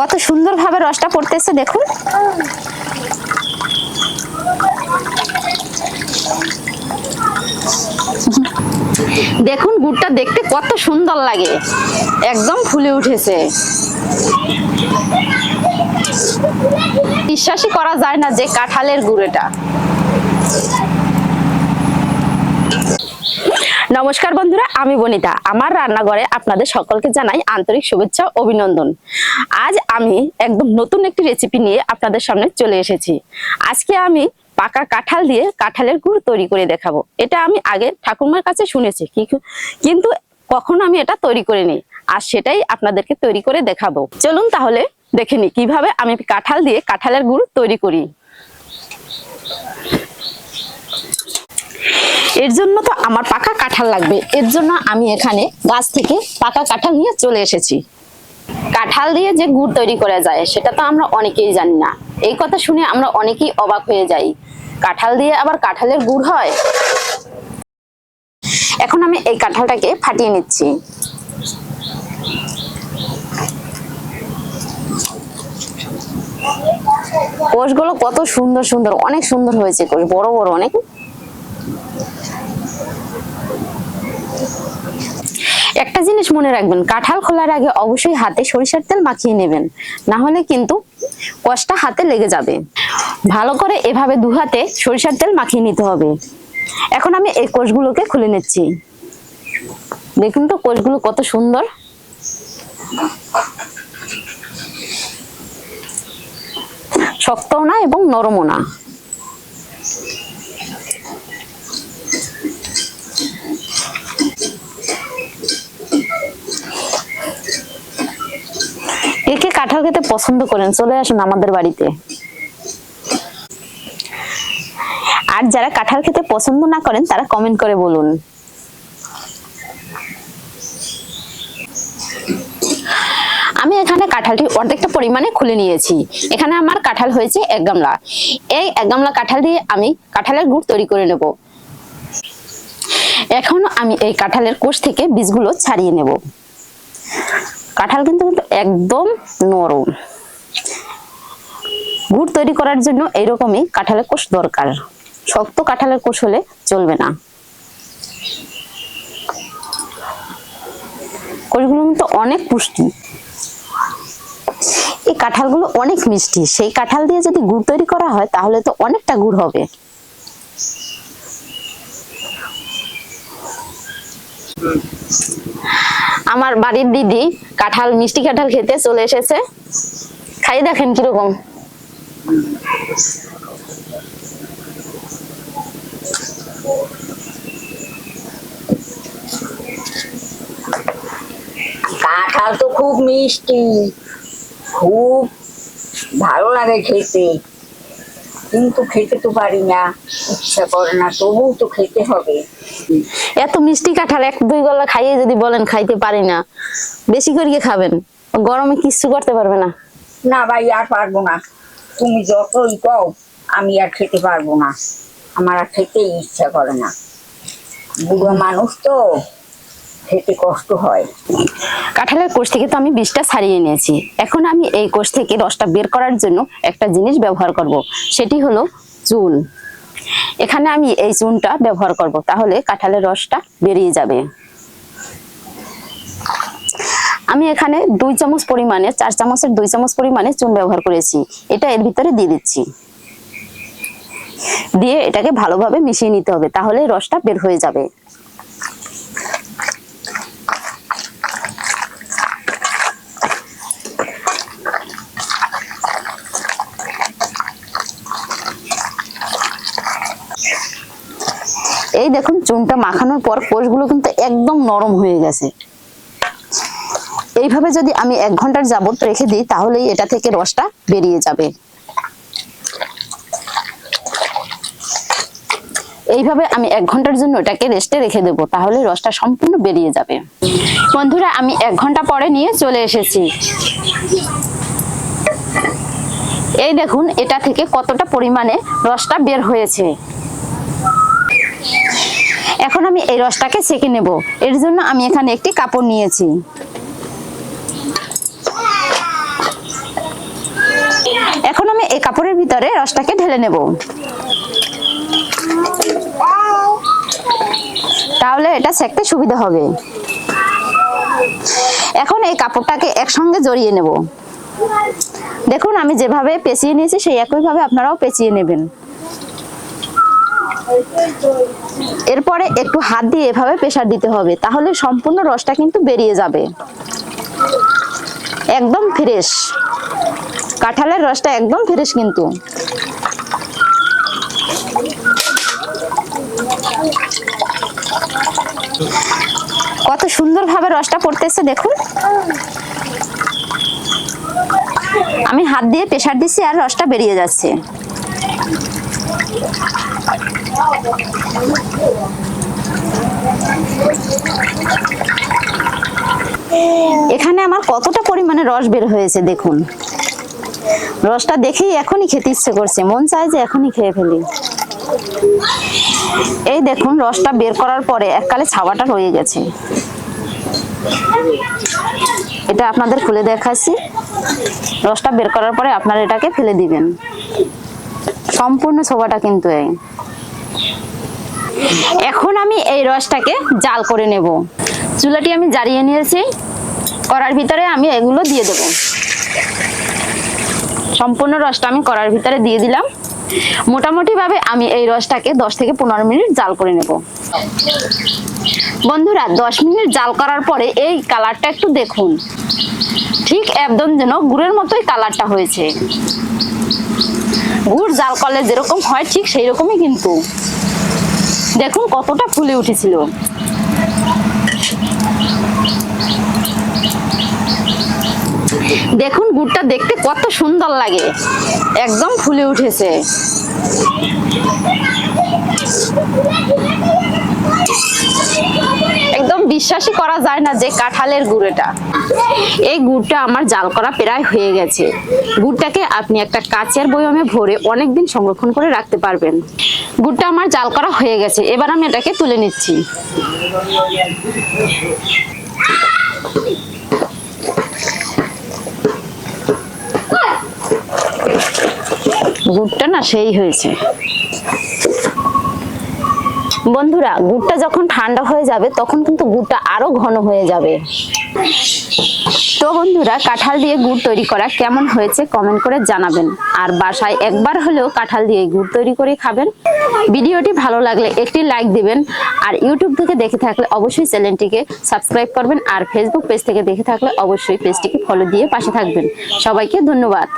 কত সুন্দরভাবে রসটা পড়তেছে, দেখুন। দেখুন, গুড়টা দেখতে কত সুন্দর লাগে। একদম ফুলে উঠেছে। বিশ্বাসই করা যায় না যে কাঁঠালের গুড় নমস্কার বন্ধুরা, আমি বনিতা। আমার রান্নাঘরে আপনাদের সকলকে জানাই আন্তরিক শুভেচ্ছা, অভিনন্দন। আজ আমি একদম নতুন একটি রেসিপি নিয়ে আপনাদের সামনে চলে এসেছি। আজকে আমি পাকা কাঁঠাল দিয়ে কাঁঠালের গুড় তৈরি করে দেখাবো। এটা আমি আগে ঠাকুমার কাছে শুনেছি কিন্তু কখনো আমি এটা তৈরি করে নিই আর সেটাই আপনাদেরকে তৈরি করে দেখাবো। চলুন তাহলে দেখে নি কীভাবে আমি কাঁঠাল দিয়ে কাঁঠালের গুড় তৈরি করি। এর জন্য তো আমার পাকা কাঁঠাল লাগবে। এর জন্য আমি এখানে গাছ থেকে পাকা কাঁঠাল নিয়ে চলে এসেছি। কাঁঠাল দিয়ে যে গুড় তৈরি করা যায়, সেটা তো আমরা অনেকেই জানি না। এই কথা শুনে আমরা অনেকেই অবাক হয়ে যাই। কাঁঠাল দিয়ে আবার কাঁঠালের গুড় হয়? এখন আমি এই কাঁঠালটাকে ফাটিয়ে নিচ্ছি। কোষগুলো কত সুন্দর সুন্দর, অনেক সুন্দর হয়েছে কোষ, বড় বড় অনেক। একটা জিনিস মনে রাখবেন, কাঁঠাল খোলার আগে অবশ্যই হাতে সরিষার তেল মাখিয়ে নেবেন। না হলে কিন্তু কষটা হাতে লেগে যাবে। ভালো করে এভাবে দু হাতে সরিষার তেল মাখিয়ে নিতে হবে। এখন আমি এই কোষগুলোকে খুলে নিচ্ছি। দেখুন তো কোষগুলো কত সুন্দর। শক্তও না এবং নরমও না। কাঁঠাল খেতে পছন্দ করেন, চলে আসুন আমাদের বাড়িতে। আর যারা কাঁঠাল খেতে পছন্দ না করেন, তারা কমেন্ট করে বলুন। আমি এখানে কাঁঠালটি অর্ধেকটা পরিমাণে খুলে নিয়েছি। এখানে আমার কাঁঠাল হয়েছে এক গামলা। এই এক গামলা কাঁঠাল দিয়ে আমি কাঁঠালের গুড় তৈরি করে নেব। এখন আমি এই কাঁঠালের কোষ থেকে বীজগুলো ছাড়িয়ে নেব। কাঁঠাল কিন্তু কিন্তু একদম নরম। গুড় তৈরি করার জন্য এইরকমই কাঁঠালের কোষ দরকার। শক্ত কাঁঠালের কোষ হলে চলবে না। কোষগুলো কিন্তু অনেক পুষ্টি। এই কাঁঠালগুলো অনেক মিষ্টি। সেই কাঁঠাল দিয়ে যদি গুড় তৈরি করা হয়, তাহলে তো অনেকটা গুড় হবে। আমার বাড়ির দিদি কাঁঠাল, মিষ্টি কাঁঠাল খেতে চলে এসেছে। খাই দেখেন কীরকম। কাঁঠাল তো খুব মিষ্টি। খুব ভালো লাগে খেতে। কিন্তু খেতে তো পারি না ইচ্ছা করে না তবুও তো খেতে হবে। এত মিষ্টি কাঁঠাল এক দুই গলা খাইয়ে যদি বলেন খাইতে পারি না বেশি করে খাবেন গরমে কিচ্ছু করতে পারবে না। না ভাই আর পারব না। তুমি যতই কও আমি আর খেতে পারব না। আমার আর খেতে ইচ্ছা করে না। বুড়ো মানুষ তো। খেতে কষ্ট হয়। কাঁঠালের কোষ থেকে তো আমি বীজটা ছাড়িয়ে নিয়েছি এখন আমি এই কোষ থেকে রসটা বের করার জন্য একটা জিনিস ব্যবহার করব, সেটি হলো চুন। এখানে আমি এই চুনটা ব্যবহার করব, তাহলে কাঁঠালের রসটা বেরিয়ে যাবে। আমি এখানে দুই চামচ পরিমাণে, চার চামচের দুই চামচ পরিমাণে চুন ব্যবহার করেছি। এটা এর ভিতরে দিয়ে দিচ্ছি। দিয়ে এটাকে ভালোভাবে মিশিয়ে নিতে হবে, তাহলে রসটা বের হয়ে যাবে। এই দেখুন, চুনটা মাখানোর পর কোষগুলো কিন্তু একদম নরম হয়ে গেছে। এইভাবে যদি আমি এক ঘণ্টার যাবত রেখে দিই, তাহলেই এটা থেকে রসটা বেরিয়ে যাবে। এইভাবে আমি এক ঘণ্টার জন্য এটাকে রেস্টে রেখে দেবো, তাহলে রসটা সম্পূর্ণ বেরিয়ে যাবে। বন্ধুরা, আমি এক ঘণ্টা পরে নিয়ে চলে এসেছি। এই দেখুন, এটা থেকে কতটা পরিমাণে রসটা বের হয়েছে। এখন আমি এই রসটাকে ছেঁকে নেব। এর জন্য আমি এখানে একটি কাপড় নিয়েছি। এখন আমি এই কাপড়ের ভিতরে রসটাকে ঢেলে নেব। তাহলে এটা সেকতে সুবিধা হবে। এখন এই কাপড়টাকে একসঙ্গে জড়িয়ে নেব। দেখুন, আমি যেভাবে পেঁচিয়ে নিয়েছি, সেই একইভাবে আপনারাও পেঁচিয়ে নেবেন। এরপরে একটু হাত দিয়ে এভাবে প্রেসার দিতে হবে, তাহলে সম্পূর্ণ রসটা কিন্তু বেরিয়ে যাবে। একদম ফ্রেশ কাঁঠালের রসটা একদম ফ্রেশ কিন্তু। কত সুন্দরভাবে রসটা পড়তেছে, দেখুন। আমি হাত দিয়ে প্রেসার দিচ্ছি আর রসটা বেরিয়ে যাচ্ছে। এখানে আমার কতটা পরিমাণে রস বের হয়েছে দেখুন। রসটা দেখেই এখনই খেতে ইচ্ছে করছে। মন চায় যে এখনই খেয়ে ফেলি। এই দেখুন, রসটা বের করার পরে এককালে ছাওয়াটা রয়ে গেছে। এটা আপনাদের খুলে দেখাচ্ছি। রসটা বের করার পরে আপনারা এটাকে ফেলে দিবেন। সম্পূর্ণ ছোবাটা কিন্তু এই। এখন আমি এই রসটাকে জাল করে নেব। চুলাটি আমি জ্বালিয়ে নিয়েছি। করার ভিতরে আমি এগুলো দিয়ে দেব। সম্পূর্ণ রসটা আমি করার ভিতরে দিয়ে দিলাম। মোটামুটি ভাবে আমি এই রসটাকে দশ থেকে পনেরো মিনিট জাল করে নেব। বন্ধুরা, দশ মিনিট জাল করার পরে এই কালারটা একটু দেখুন। ঠিক একদম যেন গুড়ের মতোই কালারটা হয়েছে। গুড় জাল করলে যেরকম হয় ঠিক সেই রকমই কিন্তু। দেখুন কতটা ফুলে উঠেছিল। দেখুন গুড়টা দেখতে কত সুন্দর লাগে। একদম ফুলে উঠেছে। বিশ্বাসই করা যায় না যে কাঁঠালের গুড় এটা এই গুড়টা আমার জাল করা প্রায় হয়ে গেছে। গুড়টাকে আপনি একটা কাচের বয়মে ভরে অনেকদিন সংরক্ষণ করে রাখতে পারবেন। গুড়টা আমার জাল করা হয়ে গেছে। এবার আমি এটাকে তুলে নিচ্ছি। গুড়টা না সেই হয়েছে। বন্ধুরা, গুড়টা যখন ঠান্ডা হয়ে যাবে, তখন কিন্তু গুড়টা আরও ঘন হয়ে যাবে। তো বন্ধুরা, কাঁঠাল দিয়ে গুড় তৈরি করা কেমন হয়েছে কমেন্ট করে জানাবেন। আর বাসায় একবার হলেও কাঁঠাল দিয়ে গুড় তৈরি করে খাবেন। ভিডিওটি ভালো লাগলে একটি লাইক দিবেন। আর ইউটিউব থেকে দেখে থাকলে অবশ্যই চ্যানেলটিকে সাবস্ক্রাইব করবেন। আর ফেসবুক পেজ থেকে দেখে থাকলে অবশ্যই পেজটিকে ফলো দিয়ে পাশে থাকবেন। সবাইকে ধন্যবাদ।